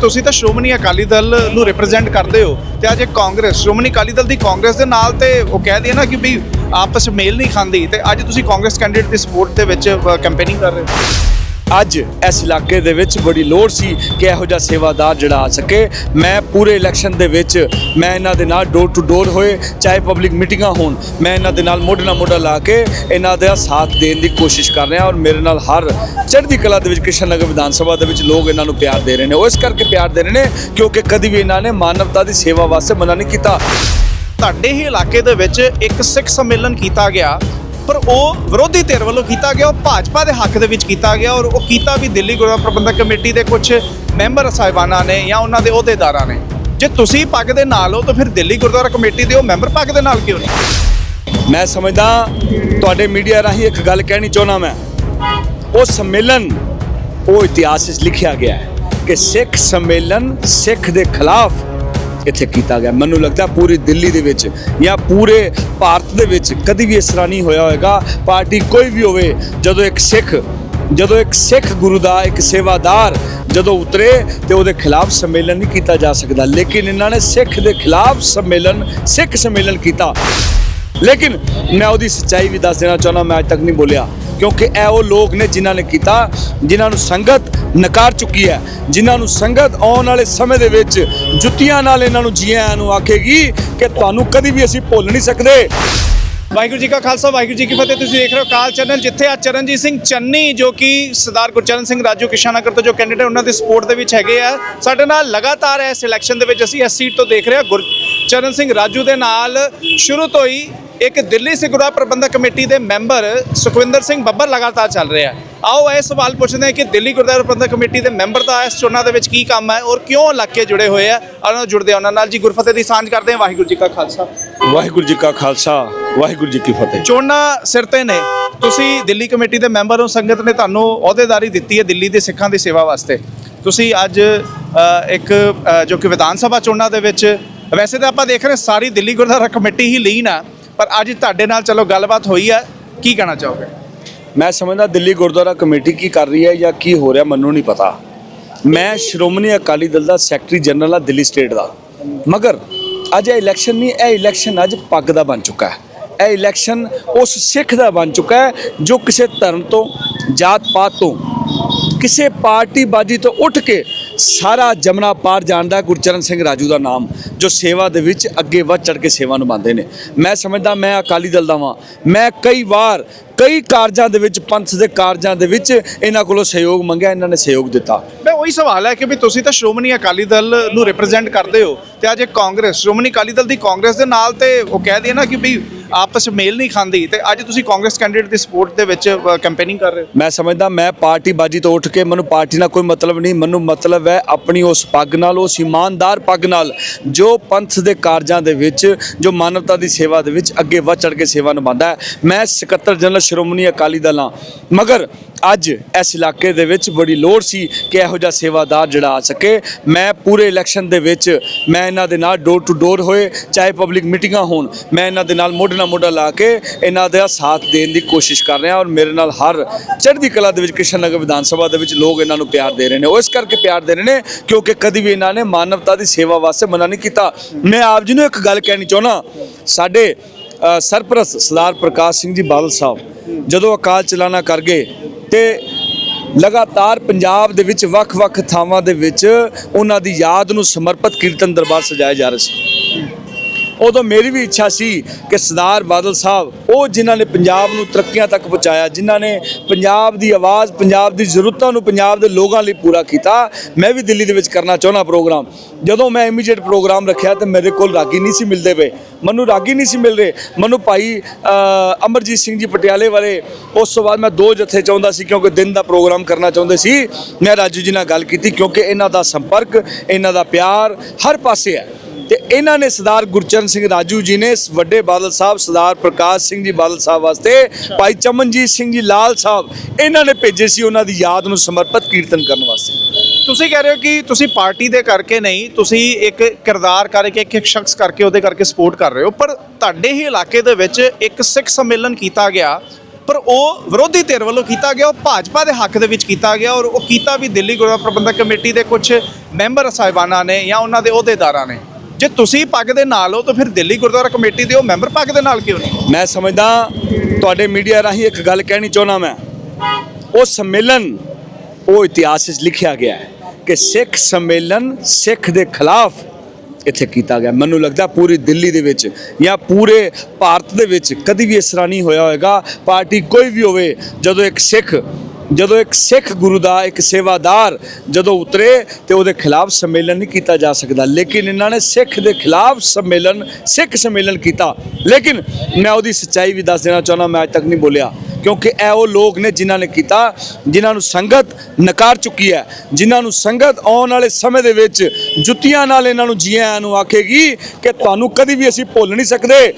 ਤੁਸੀਂ ਤਾਂ ਸ਼੍ਰੋਮਣੀ ਅਕਾਲੀ ਦਲ ਨੂੰ ਰਿਪਰੈਜ਼ੈਂਟ ਕਰਦੇ ਹੋ ਤੇ ਅੱਜ ਇਹ ਕਾਂਗਰਸ, ਸ਼੍ਰੋਮਣੀ ਅਕਾਲੀ ਦਲ ਦੀ ਕਾਂਗਰਸ ਦੇ ਨਾਲ ਤੇ ਉਹ ਕਹਿ ਦਈਏ ਨਾ ਕਿ ਵੀ ਆਪਸ ਮੇਲ ਨਹੀਂ ਖਾਂਦੀ ਤੇ ਅੱਜ ਤੁਸੀਂ ਕਾਂਗਰਸ ਕੈਂਡੀਡੇਟ ਦੀ ਸਪੋਰਟ ਦੇ ਵਿੱਚ ਕੈਂਪੇਨਿੰਗ ਕਰ ਰਹੇ ਹੋ। ਅੱਜ ਇਸ ਇਲਾਕੇ ਦੇ ਵਿੱਚ ਬੜੀ ਲੋੜ ਸੀ ਕਿ ਇਹੋ ਜਿਹਾ ਸੇਵਾਦਾਰ ਜਿਹੜਾ ਆ ਸਕੇ। ਮੈਂ ਪੂਰੇ ਇਲੈਕਸ਼ਨ ਦੇ ਵਿੱਚ ਮੈਂ ਇਹਨਾਂ ਦੇ ਨਾਲ ਡੋਰ ਟੂ ਡੋਰ ਹੋਏ, ਚਾਹੇ ਪਬਲਿਕ ਮੀਟਿੰਗਾਂ ਹੋਣ, ਮੈਂ ਇਹਨਾਂ ਦੇ ਨਾਲ ਮੋਢੇ ਨਾਲ ਮੋਢਾ ਲਾ ਕੇ ਇਹਨਾਂ ਦਾ ਸਾਥ ਦੇਣ ਦੀ ਕੋਸ਼ਿਸ਼ ਕਰ ਰਿਹਾ ਔਰ ਮੇਰੇ ਨਾਲ ਹਰ ਚੜ੍ਹਦੀ ਕਲਾ ਦੇ ਵਿੱਚ ਕ੍ਰਿਸ਼ਨ ਨਗਰ ਵਿਧਾਨ ਸਭਾ ਦੇ ਵਿੱਚ ਲੋਕ ਇਹਨਾਂ ਨੂੰ ਪਿਆਰ ਦੇ ਰਹੇ ਨੇ। ਉਹ ਇਸ ਕਰਕੇ ਪਿਆਰ ਦੇ ਰਹੇ ਨੇ ਕਿਉਂਕਿ ਕਦੀ ਵੀ ਇਹਨਾਂ ਨੇ ਮਾਨਵਤਾ ਦੀ ਸੇਵਾ ਵਾਸਤੇ ਮਨਾ ਨਹੀਂ ਕੀਤਾ। ਤੁਹਾਡੇ ਹੀ ਇਲਾਕੇ ਦੇ ਵਿੱਚ ਇੱਕ ਸਿੱਖ ਸੰਮੇਲਨ ਕੀਤਾ ਗਿਆ। ਪਰ ਉਹ ਵਿਰੋਧੀ ਧਿਰ ਵੱਲੋਂ ਕੀਤਾ ਗਿਆ, ਉਹ ਭਾਜਪਾ ਦੇ ਹੱਕ ਦੇ ਵਿੱਚ ਕੀਤਾ ਗਿਆ ਔਰ ਉਹ ਕੀਤਾ ਵੀ ਦਿੱਲੀ ਗੁਰਦੁਆਰਾ ਪ੍ਰਬੰਧਕ ਕਮੇਟੀ ਦੇ ਕੁਝ ਮੈਂਬਰ ਸਾਹਿਬਾਨਾਂ ਨੇ ਜਾਂ ਉਹਨਾਂ ਦੇ ਅਹੁਦੇਦਾਰਾਂ ਨੇ। ਜੇ ਤੁਸੀਂ ਪੱਗ ਦੇ ਨਾਲ ਹੋ ਤਾਂ ਫਿਰ ਦਿੱਲੀ ਗੁਰਦੁਆਰਾ ਕਮੇਟੀ ਦੇ ਉਹ ਮੈਂਬਰ ਪੱਗ ਦੇ ਨਾਲ ਕਿਉਂ ਨਹੀਂ? ਮੈਂ ਸਮਝਦਾ ਤੁਹਾਡੇ ਮੀਡੀਆ ਰਾਹੀਂ ਇੱਕ ਗੱਲ ਕਹਿਣੀ ਚਾਹੁੰਦਾ ਮੈਂ। ਉਹ ਸੰਮੇਲਨ, ਉਹ ਇਤਿਹਾਸ ਵਿੱਚ ਲਿਖਿਆ ਗਿਆ ਹੈ ਕਿ ਸਿੱਖ ਸੰਮੇਲਨ ਸਿੱਖ ਦੇ ਖਿਲਾਫ ਇੱਥੇ ਕੀਤਾ ਗਿਆ। ਮੈਨੂੰ ਲੱਗਦਾ ਪੂਰੀ ਦਿੱਲੀ ਦੇ ਵਿੱਚ ਜਾਂ ਪੂਰੇ ਭਾਰਤ ਦੇ ਵਿੱਚ ਕਦੀ ਵੀ ਇਸ ਤਰ੍ਹਾਂ ਨਹੀਂ ਹੋਇਆ ਹੋਵੇਗਾ ਪਾਰਟੀ ਕੋਈ ਵੀ ਹੋਵੇ, ਜਦੋਂ ਇੱਕ ਸਿੱਖ, ਜਦੋਂ ਇੱਕ ਸਿੱਖ ਗੁਰੂ ਦਾ ਇੱਕ ਸੇਵਾਦਾਰ ਜਦੋਂ ਉਤਰੇ ਤੇ ਉਹਦੇ ਖਿਲਾਫ ਸੰਮੇਲਨ ਨਹੀਂ ਕੀਤਾ ਜਾ ਸਕਦਾ। ਲੇਕਿਨ ਇਹਨਾਂ ਨੇ ਸਿੱਖ ਦੇ ਖਿਲਾਫ ਸੰਮੇਲਨ, ਸਿੱਖ ਸੰਮੇਲਨ ਕੀਤਾ। ਲੇਕਿਨ ਮੈਂ ਉਹਦੀ ਸੱਚਾਈ ਵੀ ਦੱਸ ਦੇਣਾ ਚਾਹੁੰਦਾ, ਮੈਂ ਅੱਜ ਤੱਕ ਨਹੀਂ ਬੋਲਿਆ। ਕਿਉਂਕਿ ਇਹ ਉਹ ਲੋਕ ਨੇ ਜਿਨ੍ਹਾਂ ਨੇ ਕੀਤਾ, ਜਿਨ੍ਹਾਂ ਨੂੰ ਸੰਗਤ ਨਕਾਰ ਚੁੱਕੀ ਹੈ, ਜਿਨ੍ਹਾਂ ਨੂੰ ਸੰਗਤ ਆਉਣ ਵਾਲੇ ਸਮੇਂ ਦੇ ਵਿੱਚ ਜੁੱਤੀਆਂ ਨਾਲ ਇਹਨਾਂ ਨੂੰ ਜੀਆਂ ਨੂੰ ਆਖੇਗੀ ਕਿ ਤੁਹਾਨੂੰ ਕਦੀ ਵੀ ਅਸੀਂ ਭੁੱਲ ਨਹੀਂ ਸਕਦੇ। ਵਾਹਿਗੁਰੂ ਜੀ ਕਾ ਖਾਲਸਾ, ਵਾਹਿਗੁਰੂ ਜੀ ਕੀ ਫਤਿਹ। ਤੁਸੀਂ ਦੇਖ ਰਹੇ ਹੋ ਕਾਲ ਚੈਨਲ ਜਿੱਥੇ ਆ ਚਰਨਜੀਤ ਸਿੰਘ ਚੰਨੀ, ਜੋ ਕਿ ਸਰਦਾਰ ਗੁਰਚਰਨ ਸਿੰਘ ਰਾਜੂ ਕਿਸ਼ਾਨਗਰ ਤੋਂ ਜੋ ਕੈਂਡੀਡੇਟ ਉਹਨਾਂ ਦੀ ਸਪੋਰਟ ਦੇ ਵਿੱਚ ਹੈਗੇ ਆ, ਸਾਡੇ ਨਾਲ ਲਗਾਤਾਰ ਇਸ ਇਲੈਕਸ਼ਨ ਦੇ ਵਿੱਚ ਅਸੀਂ ਇਸ ਸੀਟ ਤੋਂ ਦੇਖ ਰਹੇ ਹਾਂ। ਗੁਰਚਰਨ ਸਿੰਘ ਰਾਜੂ ਦੇ ਨਾਲ ਸ਼ੁਰੂ ਤੋਂ ਹੀ ਇੱਕ ਦਿੱਲੀ ਸਿੱਖ ਗੁਰਦੁਆਰਾ ਪ੍ਰਬੰਧਕ ਕਮੇਟੀ ਦੇ ਮੈਂਬਰ ਸੁਖਵਿੰਦਰ ਸਿੰਘ ਬੱਬਰ ਲਗਾਤਾਰ ਚੱਲ ਰਿਹਾ ਆਓ ਇਹ ਸਵਾਲ ਪੁੱਛਦੇ ਹਾਂ ਕਿ ਦਿੱਲੀ ਗੁਰਦੁਆਰਾ ਪ੍ਰਬੰਧਕ ਕਮੇਟੀ ਦੇ ਮੈਂਬਰ ਦਾ ਇਸ ਚੋਣਾਂ ਦੇ ਵਿੱਚ ਕੀ ਕੰਮ ਹੈ ਔਰ ਕਿਉਂ ਇਲਾਕੇ ਜੁੜੇ ਹੋਏ ਆ? ਉਹਨਾਂ ਨਾਲ ਜੁੜਦੇ ਉਹਨਾਂ ਨਾਲ। ਜੀ ਗੁਰਫਤਿਹ ਦੀ ਸਾਂਝ ਕਰਦੇ ਹਾਂ। ਵਾਹਿਗੁਰੂ ਜੀ ਕਾ ਖਾਲਸਾ। ਵਾਹਿਗੁਰੂ ਜੀ ਕਾ ਖਾਲਸਾ। ਵਾਹਿਗੁਰੂ ਜੀ ਕੀ ਫਤਿਹ। ਚੋਣਾਂ ਸਿਰ ਤੇ ਨੇ। ਤੁਸੀਂ ਦਿੱਲੀ ਕਮੇਟੀ ਦੇ ਮੈਂਬਰ ਹੋ। ਸੰਗਤ ਨੇ ਤੁਹਾਨੂੰ ਅਹੁਦੇਦਾਰੀ ਦਿੱਤੀ ਹੈ ਦਿੱਲੀ ਦੇ ਸਿੱਖਾਂ ਦੀ ਸੇਵਾ ਵਾਸਤੇ। ਤੁਸੀਂ ਅੱਜ ਇੱਕ ਜੋ ਕਿ ਵਿਧਾਨ ਸਭਾ ਚੋਣਾਂ ਦੇ ਵਿੱਚ ਵੈਸੇ ਤਾਂ ਆਪਾਂ ਦੇਖ ਰਹੇ ਸਾਰੀ ਦਿੱਲੀ ਗੁਰਦੁਆਰਾ ਕਮੇਟੀ ਹੀ ਲੀਨ ਆ। ਪਰ ਅੱਜ ਤੁਹਾਡੇ ਨਾਲ ਚਲੋ ਗੱਲਬਾਤ ਹੋਈ ਹੈ ਕੀ ਕਹਿਣਾ ਚਾਹੋਗੇ? ਮੈਂ ਸਮਝਦਾ ਦਿੱਲੀ ਗੁਰਦੁਆਰਾ ਕਮੇਟੀ ਕੀ ਕਰ ਰਹੀ ਹੈ ਜਾਂ ਕੀ ਹੋ ਰਿਹਾ ਮੈਨੂੰ ਨਹੀਂ ਪਤਾ। ਮੈਂ ਸ਼੍ਰੋਮਣੀ ਅਕਾਲੀ ਦਲ ਦਾ ਸੈਕਟਰੀ ਜਨਰਲ ਆ ਦਿੱਲੀ ਸਟੇਟ ਦਾ। ਮਗਰ ਅੱਜ ਇਹ ਇਲੈਕਸ਼ਨ ਨਹੀਂ, ਇਹ ਇਲੈਕਸ਼ਨ ਅੱਜ ਪੱਗ ਦਾ ਬਣ ਚੁੱਕਾ ਹੈ। ਇਹ ਇਲੈਕਸ਼ਨ ਉਸ ਸਿੱਖ ਦਾ ਬਣ ਚੁੱਕਾ ਹੈ ਜੋ ਕਿਸੇ ਧਰਮ ਤੋਂ ਜਾਤ ਪਾਤ ਤੋਂ, ਕਿਸੇ ਪਾਰਟੀ ਬਾਜੀ ਤੋਂ ਉੱਠ ਕੇ ਸਾਰਾ ਜਮਨਾ ਪਾਰ ਜਾਣਦਾ ਗੁਰਚਰਨ ਸਿੰਘ ਰਾਜੂ ਦਾ ਨਾਮ, ਜੋ ਸੇਵਾ ਦੇ ਵਿੱਚ ਅੱਗੇ ਵੱਧ ਚੜ ਕੇ ਸੇਵਾ ਨਿਭਾਉਂਦੇ ਨੇ। ਮੈਂ ਸਮਝਦਾ, ਮੈਂ ਅਕਾਲੀ ਦਲ ਦਾ ਵਾਂ। ਮੈਂ ਕਈ ਵਾਰ ਕਈ ਕਾਰਜਾਂ ਦੇ ਵਿੱਚ, ਪੰਥ ਦੇ ਕਾਰਜਾਂ ਦੇ ਵਿੱਚ ਇਹਨਾਂ ਕੋਲੋਂ ਸਹਿਯੋਗ ਮੰਗਿਆ, ਇਹਨਾਂ ਨੇ ਸਹਿਯੋਗ ਦਿੱਤਾ। ਮੈਂ ਉਹੀ ਸਵਾਲ ਹੈ ਕਿ ਵੀ ਤੁਸੀਂ ਤਾਂ ਸ਼੍ਰੋਮਣੀ ਅਕਾਲੀ ਦਲ ਨੂੰ ਰਿਪਰੈਜ਼ੈਂਟ ਕਰਦੇ ਹੋ ਤੇ ਅੱਜ ਕਾਂਗਰਸ, ਸ਼੍ਰੋਮਣੀ ਅਕਾਲੀ ਦਲ ਦੀ ਕਾਂਗਰਸ ਦੇ ਨਾਲ ਤੇ ਉਹ ਕਹਿ ਦਈਏ ਨਾ ਕਿ ਵੀ ਆਪਸ 'ਚ ਮੇਲ ਨਹੀਂ ਖਾਂਦੀ ਤੇ ਅੱਜ ਤੁਸੀਂ ਕਾਂਗਰਸ ਕੈਂਡੀਡੇਟ ਦੀ ਸਪੋਰਟ ਦੇ ਵਿੱਚ ਕੈਂਪੇਨਿੰਗ ਕਰ ਰਹੇ ਹੋ। ਮੈਂ ਸਮਝਦਾ, ਮੈਂ ਪਾਰਟੀ ਬਾਜੀ ਤੋਂ ਉੱਠ ਕੇ ਮੈਨੂੰ ਪਾਰਟੀ ਨਾਲ ਕੋਈ ਮਤਲਬ ਨਹੀਂ, ਮੈਨੂੰ ਮਤਲਬ ਹੈ ਆਪਣੀ ਉਸ ਪੱਗ ਨਾਲ, ਉਸ ਇਮਾਨਦਾਰ ਪੱਗ ਨਾਲ ਜੋ ਪੰਥ ਦੇ ਕਾਰਜਾਂ ਦੇ ਵਿੱਚ, ਜੋ ਮਾਨਵਤਾ ਦੀ ਸੇਵਾ ਦੇ ਵਿੱਚ ਅੱਗੇ ਵੱਧ ਚੜ ਕੇ ਸੇਵਾ ਨਿਭਾਉਂਦਾ ਮੈਂ ਸਕੱਤਰ ਜਨਰਲ ਸ਼੍ਰੋਮਣੀ ਅਕਾਲੀ ਦਲ ਹਾਂ। ਮਗਰ ਅੱਜ ਇਸ ਇਲਾਕੇ ਦੇ ਵਿੱਚ ਬੜੀ ਲੋੜ ਸੀ ਕਿ ਇਹੋ ਜਿਹਾ ਸੇਵਾਦਾਰ ਜਿਹੜਾ ਆ ਸਕੇ। ਮੈਂ ਪੂਰੇ ਇਲੈਕਸ਼ਨ ਦੇ ਵਿੱਚ, ਮੈਂ ਇਹਨਾਂ ਦੇ ਨਾਲ ਡੋਰ ਟੂ ਡੋਰ ਹੋਏ, ਚਾਹੇ ਪਬਲਿਕ ਮੀਟਿੰਗਾਂ ਹੋਣ, ਮੈਂ ਇਹਨਾਂ ਦੇ ਨਾਲ ਮੋਢੇ ਨਾਲ ਮੋਢਾ ਲਾ ਕੇ ਇਹਨਾਂ ਦਾ ਸਾਥ ਦੇਣ ਦੀ ਕੋਸ਼ਿਸ਼ ਕਰ ਰਿਹਾ ਔਰ ਮੇਰੇ ਨਾਲ ਹਰ ਚੜ੍ਹਦੀ ਕਲਾ ਦੇ ਵਿੱਚ ਕਿਸ਼ਨ ਨਗਰ ਵਿਧਾਨ ਸਭਾ ਦੇ ਵਿੱਚ ਲੋਕ ਇਹਨਾਂ ਨੂੰ ਪਿਆਰ ਦੇ ਰਹੇ ਨੇ। ਉਹ ਇਸ ਕਰਕੇ ਪਿਆਰ ਦੇ ਰਹੇ ਨੇ ਕਿਉਂਕਿ ਕਦੀ ਵੀ ਇਹਨਾਂ ਨੇ ਮਾਨਵਤਾ ਦੀ ਸੇਵਾ ਵਾਸਤੇ ਮਨਾ ਨਹੀਂ ਕੀਤਾ। ਮੈਂ ਆਪ ਜੀ ਨੂੰ ਇੱਕ ਗੱਲ ਕਹਿਣੀ ਚਾਹੁੰਦਾ, ਸਾਡੇ ਸਰਪ੍ਰਸਤ ਸਰਦਾਰ ਪ੍ਰਕਾਸ਼ ਸਿੰਘ ਜੀ ਬਾਦਲ ਸਾਹਿਬ ਜਦੋਂ ਅਕਾਲ ਚਲਾਣਾ ਕਰ ਗਏ ਤੇ ਲਗਾਤਾਰ ਪੰਜਾਬ ਦੇ ਵਿੱਚ ਵੱਖ-ਵੱਖ ਥਾਵਾਂ ਦੇ ਵਿੱਚ ਉਹਨਾਂ ਦੀ ਯਾਦ ਨੂੰ ਸਮਰਪਿਤ ਕੀਰਤਨ ਦਰਬਾਰ ਸਜਾਏ ਜਾ ਰਹੇ ਸੀ। ਉਦੋਂ ਮੇਰੀ ਵੀ ਇੱਛਾ ਸੀ ਕਿ ਸਰਦਾਰ ਬਾਦਲ ਸਾਹਿਬ, ਉਹ ਜਿਨ੍ਹਾਂ ਨੇ ਪੰਜਾਬ ਨੂੰ ਤਰੱਕੀਆਂ ਤੱਕ ਪਹੁੰਚਾਇਆ, ਜਿਨ੍ਹਾਂ ਨੇ ਪੰਜਾਬ ਦੀ ਆਵਾਜ਼, ਪੰਜਾਬ ਦੀ ਜ਼ਰੂਰਤਾਂ ਨੂੰ ਪੰਜਾਬ ਦੇ ਲੋਕਾਂ ਲਈ ਪੂਰਾ ਕੀਤਾ, ਮੈਂ ਵੀ ਦਿੱਲੀ ਦੇ ਵਿੱਚ ਕਰਨਾ ਚਾਹੁੰਦਾ ਪ੍ਰੋਗਰਾਮ। ਜਦੋਂ ਮੈਂ ਇਮੀਡੀਏਟ ਪ੍ਰੋਗਰਾਮ ਰੱਖਿਆ ਤੇ ਮੇਰੇ ਕੋਲ ਰਾਗੀ ਨਹੀਂ ਸੀ ਮਿਲਦੇ ਪਏ। ਮੈਨੂੰ ਰਾਗੀ ਨਹੀਂ ਸੀ ਮਿਲ ਰਹੇ। ਮੈਨੂੰ ਭਾਈ ਅਮਰਜੀਤ ਸਿੰਘ ਜੀ ਪਟਿਆਲੇ ਵਾਲੇ, ਉਸ ਤੋਂ ਬਾਅਦ ਮੈਂ ਦੋ ਜਥੇ ਚਾਹੁੰਦਾ ਸੀ, ਕਿਉਂਕਿ ਦਿਨ ਦਾ ਪ੍ਰੋਗਰਾਮ ਕਰਨਾ ਚਾਹੁੰਦੇ ਸੀ। ਮੈਂ ਰਾਜੂ ਜੀ ਨਾਲ ਗੱਲ ਕੀਤੀ, ਕਿਉਂਕਿ ਇਹਨਾਂ ਦਾ ਸੰਪਰਕ, ਇਹਨਾਂ ਦਾ ਪਿਆਰ ਹਰ ਪਾਸੇ ਹੈ। ਤੇ ਇਹਨਾਂ ਨੇ ਸਰਦਾਰ ਗੁਰਚਰਨ ਸਿੰਘ ਰਾਜੂ ਜੀ ਨੇ ਵੱਡੇ ਬਾਦਲ ਸਾਹਿਬ ਸਰਦਾਰ ਪ੍ਰਕਾਸ਼ ਸਿੰਘ ਜੀ ਬਾਦਲ ਸਾਹਿਬ ਵਾਸਤੇ, ਭਾਈ ਚਮਨਜੀਤ ਸਿੰਘ ਜੀ ਲਾਲ ਸਾਹਿਬ, ਇਹਨਾਂ ਨੇ ਭੇਜੇ ਸੀ ਉਹਨਾਂ ਦੀ ਯਾਦ ਨੂੰ ਸਮਰਪਿਤ ਕੀਰਤਨ ਕਰਨ ਵਾਸਤੇ। ਤੁਸੀਂ ਕਹਿ ਰਹੇ ਹੋ ਕਿ ਤੁਸੀਂ ਪਾਰਟੀ ਦੇ ਕਰਕੇ ਨਹੀਂ, ਤੁਸੀਂ ਇੱਕ ਕਿਰਦਾਰ ਕਰਕੇ ਇੱਕ ਇੱਕ ਸ਼ਖਸ ਕਰਕੇ ਉਹਦੇ ਕਰਕੇ ਸਪੋਰਟ ਕਰ ਰਹੇ ਹੋ, ਪਰ ਤੁਹਾਡੇ ਹੀ ਇਲਾਕੇ ਦੇ ਵਿੱਚ ਇੱਕ ਸਿੱਖ ਸੰਮੇਲਨ ਕੀਤਾ ਗਿਆ, ਪਰ ਉਹ ਵਿਰੋਧੀ ਧਿਰ ਵੱਲੋਂ ਕੀਤਾ ਗਿਆ, ਉਹ ਭਾਜਪਾ ਦੇ ਹੱਕ ਦੇ ਵਿੱਚ ਕੀਤਾ ਗਿਆ ਔਰ ਉਹ ਕੀਤਾ ਵੀ ਦਿੱਲੀ ਗੁਰਦੁਆਰਾ ਪ੍ਰਬੰਧਕ ਕਮੇਟੀ ਦੇ ਕੁਝ ਮੈਂਬਰ ਸਾਹਿਬਾਨਾਂ ਨੇ ਜਾਂ ਉਹਨਾਂ ਦੇ ਅਹੁਦੇਦਾਰਾਂ ਨੇ। ਜੇ ਤੁਸੀਂ ਪੱਗ ਦੇ ਨਾਲ ਹੋ ਤਾਂ ਫਿਰ ਦਿੱਲੀ ਗੁਰਦੁਆਰਾ ਕਮੇਟੀ ਦੇ ਉਹ ਮੈਂਬਰ ਪੱਗ ਦੇ ਨਾਲ ਕਿਉਂ ਨਹੀਂ? ਮੈਂ ਸਮਝਦਾ ਤੁਹਾਡੇ ਮੀਡੀਆ ਰਾਹੀਂ ਇੱਕ ਗੱਲ ਕਹਿਣੀ ਚਾਹੁੰਦਾ ਮੈਂ। ਉਹ ਸੰਮੇਲਨ, ਉਹ ਇਤਿਹਾਸ ਵਿੱਚ ਲਿਖਿਆ ਗਿਆ ਹੈ ਕਿ ਸਿੱਖ ਸੰਮੇਲਨ ਸਿੱਖ ਦੇ ਖਿਲਾਫ ਇੱਥੇ ਕੀਤਾ ਗਿਆ। ਮੈਨੂੰ ਲੱਗਦਾ ਪੂਰੀ ਦਿੱਲੀ ਦੇ ਵਿੱਚ ਜਾਂ ਪੂਰੇ ਭਾਰਤ ਦੇ ਵਿੱਚ ਕਦੀ ਵੀ ਇਸ ਤਰ੍ਹਾਂ ਨਹੀਂ ਹੋਇਆ ਹੋਵੇਗਾ ਪਾਰਟੀ ਕੋਈ ਵੀ ਹੋਵੇ, ਜਦੋਂ ਇੱਕ ਸਿੱਖ ਜਦੋਂ ਇੱਕ ਸਿੱਖ ਗੁਰੂ ਦਾ ਇੱਕ ਸੇਵਾਦਾਰ ਜਦੋਂ ਉਤਰੇ ਤੇ ਉਹਦੇ ਖਿਲਾਫ ਸੰਮੇਲਨ ਨਹੀਂ ਕੀਤਾ ਜਾ ਸਕਦਾ। ਲੇਕਿਨ ਇਹਨਾਂ ਨੇ ਸਿੱਖ ਦੇ ਖਿਲਾਫ ਸੰਮੇਲਨ, ਸਿੱਖ ਸੰਮੇਲਨ ਕੀਤਾ। ਲੇਕਿਨ ਮੈਂ ਉਹਦੀ ਸੱਚਾਈ ਵੀ ਦੱਸ ਦੇਣਾ ਚਾਹੁੰਦਾ, ਮੈਂ ਅੱਜ ਤੱਕ ਨਹੀਂ ਬੋਲਿਆ। ਕਿਉਂਕਿ ਇਹ ਉਹ ਲੋਕ ਨੇ ਜਿਨ੍ਹਾਂ ਨੇ ਕੀਤਾ, ਜਿਨ੍ਹਾਂ ਨੂੰ ਸੰਗਤ ਨਕਾਰ ਚੁੱਕੀ ਹੈ। ਜਿਨ੍ਹਾਂ ਨੂੰ ਸੰਗਤ ਆਉਣ ਵਾਲੇ ਸਮੇਂ ਦੇ ਵਿੱਚ ਜੁੱਤੀਆਂ ਨਾਲ ਇਹਨਾਂ ਨੂੰ ਜੀਆਂ ਨੂੰ ਆਖੇਗੀ ਕਿ ਤੁਹਾਨੂੰ ਕਦੀ ਵੀ ਅਸੀਂ ਭੁੱਲ ਨਹੀਂ ਸਕਦੇ।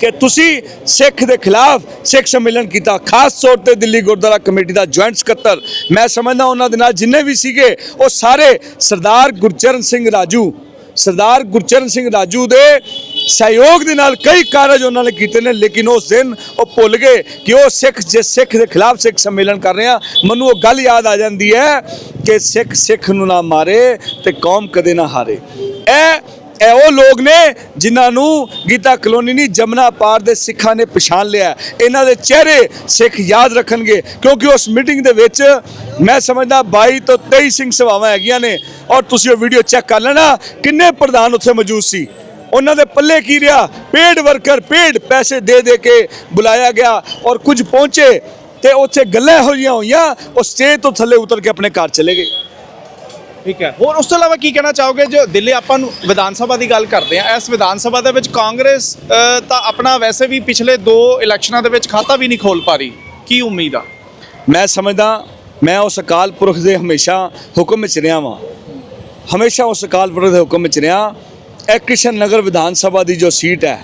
ਕਿ ਤੁਸੀਂ ਸਿੱਖ ਦੇ ਖਿਲਾਫ ਸਿੱਖ ਸੰਮੇਲਨ ਕੀਤਾ। ਖਾਸ ਤੌਰ ਤੇ ਦਿੱਲੀ ਗੁਰਦੁਆਰਾ ਕਮੇਟੀ ਦਾ ਜੁਆਇੰਟ ਸਕੱਤਰ। ਮੈਂ ਸਮਝਦਾ ਉਹਨਾਂ ਦੇ ਨਾਲ ਜਿੰਨੇ ਵੀ ਸੀਗੇ, ਉਹ ਸਾਰੇ ਸਰਦਾਰ ਗੁਰਚਰਨ ਸਿੰਘ ਰਾਜੂ। ਸਰਦਾਰ ਗੁਰਚਰਨ ਸਿੰਘ ਰਾਜੂ ਦੇ ਸਹਿਯੋਗ ਦੇ ਨਾਲ ਕਈ ਕਾਰਜ ਉਹਨਾਂ ਨੇ ਕੀਤੇ ਨੇ, ਲੇਕਿਨ ਉਸ ਦਿਨ ਉਹ ਭੁੱਲ ਗਏ ਕਿ ਉਹ ਸਿੱਖ ਜੇ ਸਿੱਖ ਦੇ ਖਿਲਾਫ ਸਿੱਖ ਸੰਮੇਲਨ ਕਰ ਰਹੇ ਆ, ਮੈਨੂੰ ਉਹ ਗੱਲ ਯਾਦ ਆ ਜਾਂਦੀ ਹੈ ਕਿ ਸਿੱਖ ਸਿੱਖ ਨੂੰ ਨਾ ਮਾਰੇ ਤੇ ਕੌਮ ਕਦੇ ਨਾ ਹਾਰੇ। ਇਹ ਇਹ ਉਹ ਲੋਕ ਨੇ ਜਿਨ੍ਹਾਂ ਨੂੰ ਗੀਤਾ ਕਲੋਨੀ ਨਹੀਂ ਜਮਨਾ ਪਾਰ ਦੇ ਸਿੱਖਾਂ ਨੇ ਪਛਾਣ ਲਿਆ ਇਹਨਾਂ ਦੇ ਚਿਹਰੇ ਸਿੱਖ ਯਾਦ ਰੱਖਣਗੇ, ਕਿਉਂਕਿ ਉਸ ਮੀਟਿੰਗ ਦੇ ਵਿੱਚ ਮੈਂ ਸਮਝਦਾ 22 ਤੋਂ 23 ਸਿੰਘ ਸਭਾਵਾਂ ਹੈਗੀਆਂ ਨੇ ਔਰ ਤੁਸੀਂ ਉਹ ਵੀਡੀਓ ਚੈੱਕ ਕਰ ਲੈਣਾ, ਕਿੰਨੇ ਪ੍ਰਧਾਨ ਉੱਥੇ ਮੌਜੂਦ ਸੀ। ਉਹਨਾਂ ਦੇ ਪੱਲੇ ਕੀ ਰਿਹਾ? ਪੇਡ ਵਰਕਰ, ਪੇਡ ਪੈਸੇ ਦੇ ਦੇ ਕੇ ਬੁਲਾਇਆ ਗਿਆ ਔਰ ਕੁਝ ਪਹੁੰਚੇ ਤੇ ਉੱਥੇ ਗੱਲਾਂ ਇਹੋ ਜਿਹੀਆਂ ਹੋਈਆਂ, ਉਹ ਸਟੇਜ ਤੋਂ ਥੱਲੇ ਉਤਰ ਕੇ ਆਪਣੇ ਘਰ ਚਲੇ ਗਏ। ਠੀਕ ਹੈ। ਹੋਰ ਉਸ ਤੋਂ ਇਲਾਵਾ ਕੀ ਕਹਿਣਾ ਚਾਹੋਗੇ ਜੋ ਦਿੱਲੀ ਆਪਾਂ ਨੂੰ ਵਿਧਾਨ ਸਭਾ ਦੀ ਗੱਲ ਕਰਦੇ ਆ ਇਸ ਵਿਧਾਨ ਸਭਾ ਦੇ ਵਿੱਚ ਕਾਂਗਰਸ ਅ, ਤਾਂ ਆਪਣਾ ਵੈਸੇ ਵੀ ਪਿਛਲੇ ਦੋ ਇਲੈਕਸ਼ਨਾਂ ਦੇ ਵਿੱਚ ਖਾਤਾ ਵੀ ਨਹੀਂ ਖੋਲ ਪਾ ਰਹੀ। ਕੀ ਉਮੀਦ ਆ? ਮੈਂ ਸਮਝਦਾ ਮੈਂ ਉਸ ਅਕਾਲ ਪੁਰਖ ਦੇ ਹਮੇਸ਼ਾ ਹੁਕਮ ਵਿੱਚ ਰਿਹਾ ਵਾਂ। ਹਮੇਸ਼ਾ ਉਸ ਅਕਾਲ ਪੁਰਖ ਦੇ ਹੁਕਮ ਵਿੱਚ ਰਿਹਾ। ਇਹ ਕ੍ਰਿਸ਼ਨ ਨਗਰ ਵਿਧਾਨ ਸਭਾ ਦੀ ਜੋ ਸੀਟ ਹੈ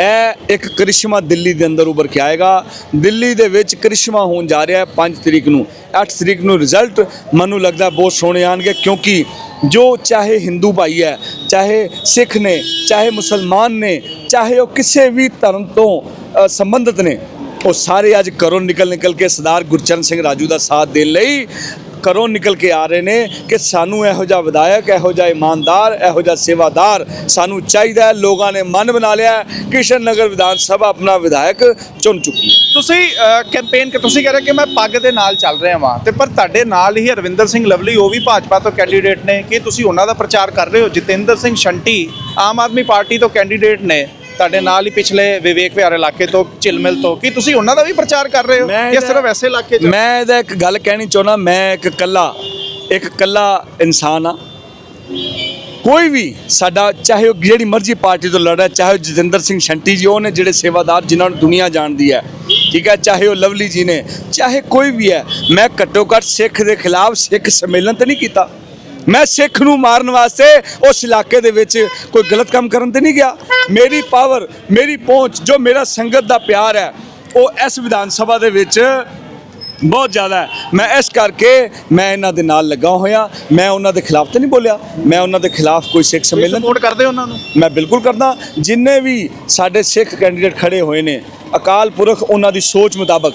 ਇਹ ਇੱਕ ਕਰਿਸ਼ਮਾ ਦਿੱਲੀ ਦੇ ਅੰਦਰ ਉੱਭਰ ਕੇ ਆਏਗਾ। ਦਿੱਲੀ ਦੇ ਵਿੱਚ ਕਰਿਸ਼ਮਾ ਹੋਣ ਜਾ ਰਿਹਾ ਹੈ 5 ਤਰੀਕ ਨੂੰ। 8 ਤਰੀਕ ਨੂੰ ਰਿਜ਼ਲਟ ਮੈਨੂੰ ਲੱਗਦਾ ਬਹੁਤ ਸੋਹਣੇ ਆਣਗੇ ਕਿਉਂਕਿ ਜੋ ਚਾਹੇ ਹਿੰਦੂ ਭਾਈ ਹੈ, ਚਾਹੇ ਸਿੱਖ ਨੇ, ਚਾਹੇ ਮੁਸਲਮਾਨ ਨੇ, ਚਾਹੇ ਉਹ ਕਿਸੇ ਵੀ ਧਰਮ ਤੋਂ ਸੰਬੰਧਿਤ ਨੇ, ਉਹ ਸਾਰੇ ਅੱਜ ਘਰੋਂ ਨਿਕਲ ਨਿਕਲ ਕੇ ਸਰਦਾਰ ਗੁਰਚਰਨ ਸਿੰਘ ਰਾਜੂ ਦਾ ਸਾਥ ਦੇਣ ਲਈ ਘਰੋਂ ਨਿਕਲ ਕੇ ਆ ਰਹੇ ਨੇ ਕਿ ਸਾਨੂੰ ਇਹੋ ਜਿਹਾ ਵਿਧਾਇਕ, ਇਹੋ ਜਿਹਾ ਇਮਾਨਦਾਰ, ਇਹੋ ਜਿਹਾ ਸੇਵਾਦਾਰ ਸਾਨੂੰ ਚਾਹੀਦਾ ਹੈ। ਲੋਕਾਂ ਨੇ ਮਨ ਬਣਾ ਲਿਆ ਕਿਸ਼ਨ ਨਗਰ ਵਿਧਾਨ ਸਭਾ ਆਪਣਾ ਵਿਧਾਇਕ ਚੁਣ ਚੁੱਕੀ ਹੈ। ਤੁਸੀਂ ਕੈਂਪੇਨ ਕਿ, ਤੁਸੀਂ ਕਹਿ ਰਹੇ ਕਿ ਮੈਂ ਪੱਗ ਦੇ ਨਾਲ ਚੱਲ ਰਿਹਾ ਵਾਂ ਤੇ ਪਰ ਤੁਹਾਡੇ ਨਾਲ ਹੀ ਹਰਵਿੰਦਰ ਸਿੰਘ ਲਵਲੀ, ਉਹ ਵੀ ਭਾਜਪਾ ਤੋਂ ਕੈਂਡੀਡੇਟ ਨੇ। ਕਿ ਤੁਸੀਂ ਉਹਨਾਂ ਦਾ ਪ੍ਰਚਾਰ ਕਰ ਰਹੇ ਹੋ? ਜਤਿੰਦਰ ਸਿੰਘ ਸ਼ੰਟੀ ਆਮ ਆਦਮੀ ਪਾਰਟੀ ਤੋਂ ਕੈਂਡੀਡੇਟ ਨੇ। ਤੁਹਾਡੇ ਨਾਲ ਹੀ ਪਿਛਲੇ ਵਿਵੇਕ ਵਿਹਾਰ ਇਲਾਕੇ ਤੋਂ ਚਿਲਮਿਲ ਤੋਂ। ਕੀ ਤੁਸੀਂ ਉਹਨਾਂ ਦਾ ਵੀ ਪ੍ਰਚਾਰ ਕਰ ਰਹੇ ਹੋ? ਜਾਂ ਇਹਦਾ- ਸਿਰਫ ਐਸੇ ਇਲਾਕੇ 'ਚ? ਮੈਂ ਇਹਦਾ ਇੱਕ ਗੱਲ ਕਹਿਣੀ ਚਾਹੁੰਦਾ ਮੈਂ ਇੱਕ ਕੱਲਾ ਇੱਕ ਕੱਲਾ ਇਨਸਾਨ ਆ ਕੋਈ ਵੀ ਸਾਡਾ ਚਾਹੇ ਉਹ ਜਿਹੜੀ ਮਰਜ਼ੀ ਪਾਰਟੀ ਤੋਂ ਲੜ ਚਾਹੇ ਉਹ ਜਤਿੰਦਰ ਸਿੰਘ ਸ਼ੰਟੀ ਜੀ ਉਹ ਨੇ ਜਿਹੜੇ ਸੇਵਾਦਾਰ ਜਿਨ੍ਹਾਂ ਨੂੰ ਦੁਨੀਆ ਜਾਣਦੀ ਹੈ ਠੀਕ ਹੈ? ਚਾਹੇ ਉਹ ਲਵਲੀ ਜੀ ਨੇ ਚਾਹੇ ਕੋਈ ਵੀ ਹੈ ਮੈਂ ਘੱਟੋ ਘੱਟ ਸਿੱਖ ਦੇ ਖਿਲਾਫ ਸਿੱਖ ਸੰਮੇਲਨ ਤੇ ਨਹੀਂ ਕੀਤਾ। ਮੈਂ ਸਿੱਖ ਨੂੰ ਮਾਰਨ ਵਾਸਤੇ ਉਸ ਇਲਾਕੇ ਦੇ ਵਿੱਚ ਕੋਈ ਗਲਤ ਕੰਮ ਕਰਨ ਤੇ ਨਹੀਂ ਗਿਆ। ਮੇਰੀ ਪਾਵਰ ਮੇਰੀ ਪਹੁੰਚ ਜੋ ਮੇਰਾ ਸੰਗਤ ਦਾ ਪਿਆਰ ਹੈ ਉਹ ਇਸ ਵਿਧਾਨ ਸਭਾ ਦੇ ਵਿੱਚ ਬਹੁਤ ਜ਼ਿਆਦਾ ਹੈ। ਮੈਂ ਇਸ ਕਰਕੇ ਮੈਂ ਇਹਨਾਂ ਦੇ ਨਾਲ ਲੱਗਾ ਹੋਇਆ। ਮੈਂ ਉਹਨਾਂ ਦੇ ਖਿਲਾਫ ਤੇ ਨਹੀਂ ਬੋਲਿਆ। ਮੈਂ ਉਹਨਾਂ ਦੇ ਖਿਲਾਫ ਕੋਈ ਸਿੱਖ ਸੰਮੇਲਨ ਸਪੋਰਟ ਕਰਦੇ ਉਹਨਾਂ ਨੂੰ? ਮੈਂ ਬਿਲਕੁਲ ਕਰਦਾ। ਜਿੰਨੇ ਵੀ ਸਾਡੇ ਸਿੱਖ ਕੈਂਡੀਡੇਟ ਖੜੇ ਹੋਏ ਨੇ ਅਕਾਲ ਪੁਰਖ ਉਹਨਾਂ ਦੀ ਸੋਚ ਮੁਤਾਬਕ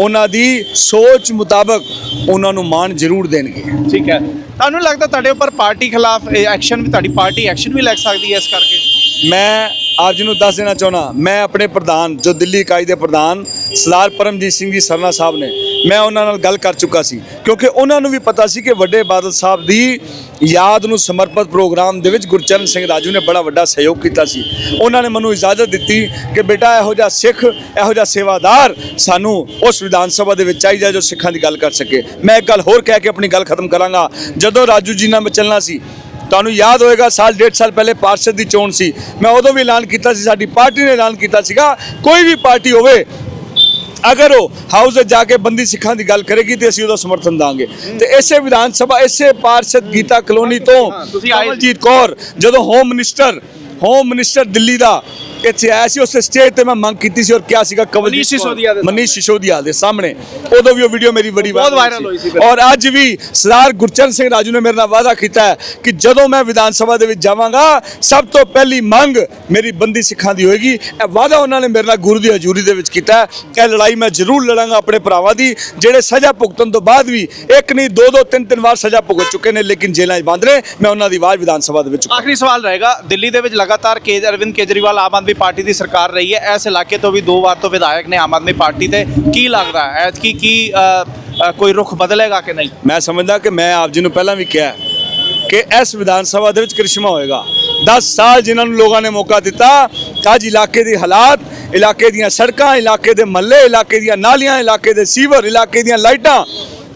ਉਹਨਾਂ ਦੀ ਸੋਚ ਮੁਤਾਬਕ ਉਹਨਾਂ ਨੂੰ ਮਾਣ ਜ਼ਰੂਰ ਦੇਣਗੇ। ਠੀਕ ਹੈ। ਤੁਹਾਨੂੰ ਲੱਗਦਾ ਤੁਹਾਡੇ ਉੱਪਰ ਪਾਰਟੀ ਖਿਲਾਫ ਐਕਸ਼ਨ ਵੀ ਤੁਹਾਡੀ ਪਾਰਟੀ ਐਕਸ਼ਨ ਵੀ ਲੈ ਸਕਦੀ ਹੈ ਇਸ ਕਰਕੇ? ਮੈਂ ਆਪ ਜੀ ਨੂੰ ਦੱਸ ਦੇਣਾ ਚਾਹੁੰਦਾ ਮੈਂ ਆਪਣੇ ਪ੍ਰਧਾਨ ਜੋ ਦਿੱਲੀ ਇਕਾਈ ਦੇ ਪ੍ਰਧਾਨ ਸਰਦਾਰ ਪਰਮਜੀਤ ਸਿੰਘ ਜੀ ਸਰਨਾ ਸਾਹਿਬ ਨੇ ਮੈਂ ਉਹਨਾਂ ਨਾਲ ਗੱਲ ਕਰ ਚੁੱਕਾ ਸੀ, ਕਿਉਂਕਿ ਉਹਨਾਂ ਨੂੰ ਵੀ ਪਤਾ ਸੀ ਕਿ ਵੱਡੇ ਬਾਦਲ ਸਾਹਿਬ ਦੀ ਯਾਦ ਨੂੰ ਸਮਰਪਿਤ ਪ੍ਰੋਗਰਾਮ ਦੇ ਵਿੱਚ ਗੁਰਚਰਨ ਸਿੰਘ ਰਾਜੂ ਨੇ ਬੜਾ ਵੱਡਾ ਸਹਿਯੋਗ ਕੀਤਾ ਸੀ। ਉਹਨਾਂ ਨੇ ਮੈਨੂੰ ਇਜਾਜ਼ਤ ਦਿੱਤੀ ਕਿ ਬੇਟਾ, ਇਹੋ ਜਿਹਾ ਸਿੱਖ, ਇਹੋ ਜਿਹਾ ਸੇਵਾਦਾਰ ਸਾਨੂੰ ਉਸ ਵਿਧਾਨ ਸਭਾ ਦੇ ਵਿੱਚ ਚਾਹੀਦਾ ਜੋ ਸਿੱਖਾਂ ਦੀ ਗੱਲ ਕਰ ਸਕੇ। ਮੈਂ ਇੱਕ ਗੱਲ ਹੋਰ ਕਹਿ ਕੇ ਆਪਣੀ ਗੱਲ ਖਤਮ ਕਰਾਂਗਾ। ਜਦੋਂ ਰਾਜੂ ਜੀ ਨਾਲ ਮੈਂ ਚੱਲਣਾ ਸੀ, ਤੁਹਾਨੂੰ ਯਾਦ ਹੋਏਗਾ, ਸਾਲ, ਡੇਢ ਸਾਲ ਪਹਿਲੇ ਪਾਰਸ਼ਦ ਦੀ ਚੋਣ ਸੀ। ਮੈਂ ਉਦੋਂ ਵੀ ਐਲਾਨ ਕੀਤਾ ਸੀ, ਸਾਡੀ ਪਾਰਟੀ ਨੇ ਐਲਾਨ ਕੀਤਾ ਸੀਗਾ, ਕੋਈ ਵੀ ਪਾਰਟੀ ਹੋਵੇ ਅਗਰ ਉਹ ਹਾਊਸ ਜਾ ਕੇ ਬੰਦੀ ਸਿੱਖਾਂ ਦੀ ਗੱਲ ਕਰੇਗੀ ਤੇ ਅਸੀਂ ਉਹਦਾ ਸਮਰਥਨ ਦਾਂਗੇ ਤੇ ਇਸੇ ਵਿਧਾਨ ਸਭਾ ਇਸੇ ਪਾਰਸ਼ਦ ਗੀਤਾ ਕਲੋਨੀ ਤੋਂ ਤੁਸੀਂ। ਕਮਲਜੀਤ ਕੌਰ ਜਦੋਂ home minister home minister Delhi ਦਾ ਇੱਥੇ ਆਇਆ ਸੀ ਉਸ ਸਟੇਜ ਤੇ ਮੈਂ ਮੰਗ ਕੀਤੀ ਸੀ ਔਰ ਕਿਹਾ ਸੀਗਾ ਕਵਲਜੀਤ ਮਨੀਸ਼ ਸਿਸੋਦੀਆ ਦੇ ਮਨੀਸ਼ ਸਿਸੋਦੀਆ ਦੇ ਸਾਹਮਣੇ। ਉਦੋਂ ਵੀ ਉਹ ਵੀਡੀਓ ਮੇਰੀ ਬੜੀ viral ਹੋਈ ਸੀ। ਔਰ ਅੱਜ ਵੀ ਸਰਦਾਰ ਗੁਰਚਰਨ ਸਿੰਘ ਰਾਜੂ ਨੇ ਮੇਰੇ ਨਾਲ ਵਾਅਦਾ ਕੀਤਾ ਕਿ ਜਦੋਂ ਮੈਂ ਵਿਧਾਨ ਸਭਾ ਦੇ ਵਿੱਚ ਜਾਵਾਂਗਾ ਸਭ ਤੋਂ ਪਹਿਲੀ ਮੰਗ ਮੇਰੀ ਬੰਦੀ ਸਿੱਖਾਂ ਦੀ ਹੋਏਗੀ। ਇਹ ਵਾਅਦਾ ਉਹਨਾਂ ਨੇ ਮੇਰੇ ਨਾਲ ਗੁਰੂ ਦੀ ਹਜ਼ੂਰੀ ਦੇ ਵਿੱਚ ਕੀਤਾ ਇਹ ਲੜਾਈ ਮੈਂ ਜ਼ਰੂਰ ਲੜਾਂਗਾ ਆਪਣੇ ਭਰਾਵਾਂ ਦੀ ਜਿਹੜੇ ਸਜ਼ਾ ਭੁਗਤਣ ਤੋਂ ਬਾਅਦ ਵੀ ਇੱਕ ਨਹੀਂ ਦੋ ਦੋ ਤਿੰਨ ਤਿੰਨ ਵਾਰ ਸਜ਼ਾ ਭੁਗਤ ਚੁੱਕੇ ਨੇ ਲੇਕਿਨ ਜੇਲ੍ਹਾਂ 'ਚ ਬੰਦ ਨੇ। ਮੈਂ ਉਹਨਾਂ ਦੀ ਆਵਾਜ਼ ਵਿਧਾਨ ਸਭਾ ਦੇ ਵਿੱਚ ਆਖਰੀ ਸਵਾਲ ਰਹੇਗਾ। ਦਿੱਲੀ ਦੇ ਵਿੱਚ ਲਗਾਤਾਰ ਕੇ ਅਰਵਿੰਦ ਕੇਜਰੀਵਾਲ ਆਮ ਆਦਮੀ ਪਾਰਟੀ ਦੀ ਸਰਕਾਰ ਰਹੀ ਹੈ। ਇਸ ਇਲਾਕੇ ਤੋਂ ਵੀ ਦੋ ਵਾਰ ਤੋਂ ਵਿਧਾਇਕ ਨੇ ਆਮ ਆਦਮੀ ਪਾਰਟੀ ਤੇ ਕੀ ਲੱਗਦਾ ਹੈ? ਐਤਕੀ ਕੀ ਕੋਈ ਰੁਖ ਬਦਲੇਗਾ ਕਿ ਨਹੀਂ? ਮੈਂ ਸਮਝਦਾ ਕਿ ਮੈਂ ਆਪ ਜੀ ਨੂੰ ਪਹਿਲਾਂ ਵੀ ਕਿਹਾ ਕਿ ਇਸ ਵਿਧਾਨ ਸਭਾ ਦੇ ਵਿੱਚ ਕ੍ਰਿਸ਼ਮਾ ਹੋਏਗਾ। 10 ਸਾਲ ਜਿਨ੍ਹਾਂ ਨੂੰ ਲੋਕਾਂ ਨੇ ਮੌਕਾ ਦਿੱਤਾ, ਅੱਜ ਇਲਾਕੇ ਦੇ ਹਾਲਾਤ, ਇਲਾਕੇ ਦੀਆਂ ਸੜਕਾਂ, ਇਲਾਕੇ ਦੇ ਮਹੱਲੇ ਇਲਾਕੇ ਦੀਆਂ ਨਾਲੀਆਂ, ਇਲਾਕੇ ਦੇ ਸੀਵਰ, ਇਲਾਕੇ ਦੀਆਂ ਲਾਈਟਾਂ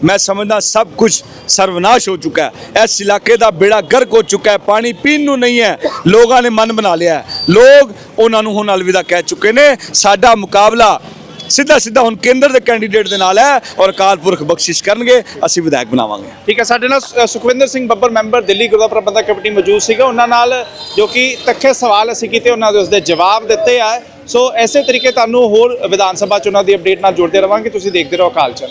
ਮੈਂ ਸਮਝਦਾ ਸਭ ਕੁਝ ਸਰਵਨਾਸ਼ ਹੋ ਚੁੱਕਾ ਹੈ। ਇਸ ਇਲਾਕੇ ਦਾ ਬੇੜਾ ਗਰਕ ਹੋ ਚੁੱਕਾ ਹੈ, ਪਾਣੀ ਪੀਣ ਨੂੰ ਨਹੀਂ ਹੈ। ਲੋਕਾਂ ਨੇ ਮਨ ਬਣਾ ਲਿਆ ਹੈ। ਲੋਕ ਉਹਨਾਂ ਨੂੰ ਹੁਣ ਅਲਵਿਦਾ ਕਹਿ ਚੁੱਕੇ ਨੇ, ਸਾਡਾ ਮੁਕਾਬਲਾ ਸਿੱਧਾ ਸਿੱਧਾ ਹੁਣ ਕੇਂਦਰ ਦੇ ਕੈਂਡੀਡੇਟ ਦੇ ਨਾਲ ਹੈ ਔਰ ਅਕਾਲ ਪੁਰਖ ਬਖਸ਼ਿਸ਼ ਕਰਨਗੇ, ਅਸੀਂ ਵਿਧਾਇਕ ਬਣਾਵਾਂਗੇ। ਠੀਕ ਹੈ, ਸਾਡੇ ਨਾਲ ਸੁਖਵਿੰਦਰ ਸਿੰਘ ਬੱਬਰ ਮੈਂਬਰ, ਦਿੱਲੀ ਗੁਰਦੁਆਰਾ ਪ੍ਰਬੰਧਕ ਕਮੇਟੀ ਮੌਜੂਦ ਸੀਗਾ। ਉਹਨਾਂ ਨਾਲ ਜੋ ਕਿ ਤੱਕੇ ਸਵਾਲ ਅਸੀਂ ਕੀਤੇ, ਉਹਨਾਂ ਦੇ ਉਸਦੇ ਜਵਾਬ ਦਿੱਤੇ ਆ। ਸੋ ਐਸੇ ਤਰੀਕੇ ਤੁਹਾਨੂੰ ਹੋਰ ਵਿਧਾਨ ਸਭਾ ਚੋਣਾਂ ਦੀ ਅਪਡੇਟ ਨਾਲ ਜੁੜਦੇ ਰਵਾਂਗੇ। ਤੁਸੀਂ ਦੇਖਦੇ ਰਹੋ ਅਕਾਲ ਚੈਨਲ।